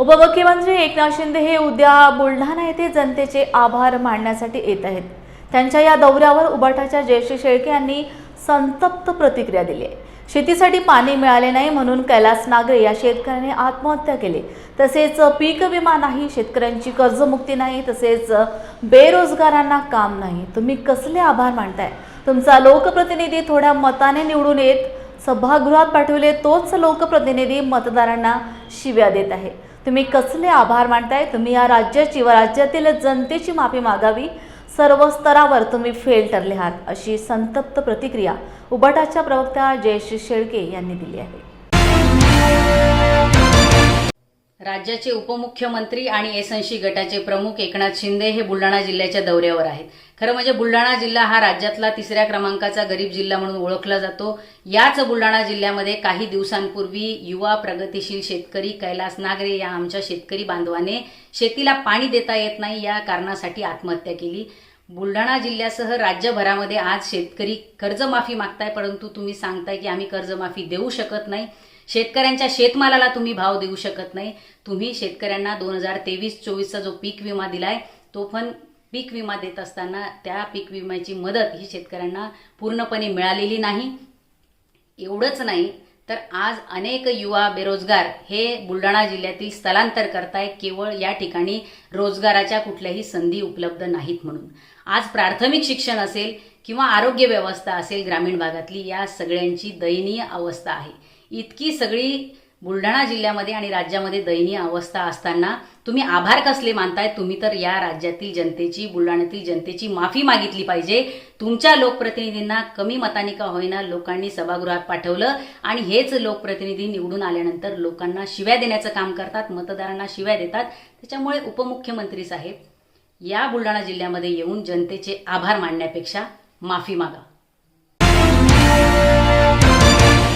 उपमुख्यमंत्री एकनाथ शिंदे हे उद्या बुलढाणा येथे जनतेचे आभार मानण्यासाठी येत आहेत. त्यांच्या या दौऱ्यावर उबाटाच्या जयश्री शेळके यांनी संतप्त प्रतिक्रिया दिली आहे. शेतीसाठी पाणी मिळाले नाही म्हणून कैलास नागरे या शेतकऱ्याने आत्महत्या केली. तसेच पीक विमा नाही शेतकऱ्यांची कर्जमुक्ती नाही तसेच बेरोजगारांना काम नाही. तुम्ही कसले आभार मानताय? तुमचा लोकप्रतिनिधी थोड्या मताने निवडून येत सभागृहात पाठवले तोच लोकप्रतिनिधी मतदारांना शिव्या देत आहे. तुम्ही कसले आभार मानताय? तुम्ही या राज्याची व राज्यातील जनतेची माफी मागावी. सर्व स्तरावर तुम्ही फेल ठरले आहात अशी संतप्त प्रतिक्रिया उबाटाच्या प्रवक्त्या जयश्री शेळके यांनी दिली आहे. राज्याचे उपमुख्यमंत्री आणि एसऐंशी गटाचे प्रमुख एकनाथ शिंदे हे बुलढाणा जिल्ह्याच्या दौऱ्यावर आहेत. खरं म्हणजे बुलढाणा जिल्हा हा राज्यातला तिसऱ्या क्रमांकाचा गरीब जिल्हा म्हणून ओळखला जातो. याच बुलढाणा जिल्ह्यामध्ये काही दिवसांपूर्वी युवा प्रगतिशील शेतकरी कैलास नागरे या आमच्या शेतकरी बांधवाने शेतीला पाणी देता येत नाही या कारणासाठी आत्महत्या केली. बुलढाणा जिल्ह्यासह राज्यभरामध्ये आज शेतकरी कर्जमाफी मागताय परंतु तुम्ही सांगताय की आम्ही कर्जमाफी देऊ शकत नाही. शेतकऱ्यांच्या शेतमालाला तुम्ही भाव देऊ शकत नाही. तुम्ही शेतकऱ्यांना दोन हजार तेवीस चोवीसचा जो पीक विमा दिलाय तो पण पीक विमा देत असताना त्या पीक विम्याची मदत ही शेतकऱ्यांना पूर्णपणे मिळालेली नाही. एवढंच नाही तर आज अनेक युवा बेरोजगार हे बुलढाणा जिल्ह्यातील स्थलांतर करताय. केवळ या ठिकाणी रोजगाराच्या कुठल्याही संधी उपलब्ध नाहीत म्हणून. आज प्राथमिक शिक्षण असेल किंवा आरोग्य व्यवस्था असेल ग्रामीण भागातली या सगळ्यांची दयनीय अवस्था आहे. इतकी सगळी बुलढाणा जिल्ह्यामध्ये आणि राज्यामध्ये दयनीय अवस्था असताना तुम्ही आभार कसले मानताय? तुम्ही तर या राज्यातील जनतेची बुलढाण्यातील जनतेची माफी मागितली पाहिजे. तुमच्या लोकप्रतिनिधींना कमी मताने का होईना लोकांनी सभागृहात पाठवलं? आणि हेच लोकप्रतिनिधी निवडून आल्यानंतर लोकांना शिव्या देण्याचं काम करतात मतदारांना शिव्या देतात. त्याच्यामुळे उपमुख्यमंत्री साहेब या बुलढाणा जिल्ह्यामध्ये येऊन जनतेचे आभार मानण्यापेक्षा माफी मागा.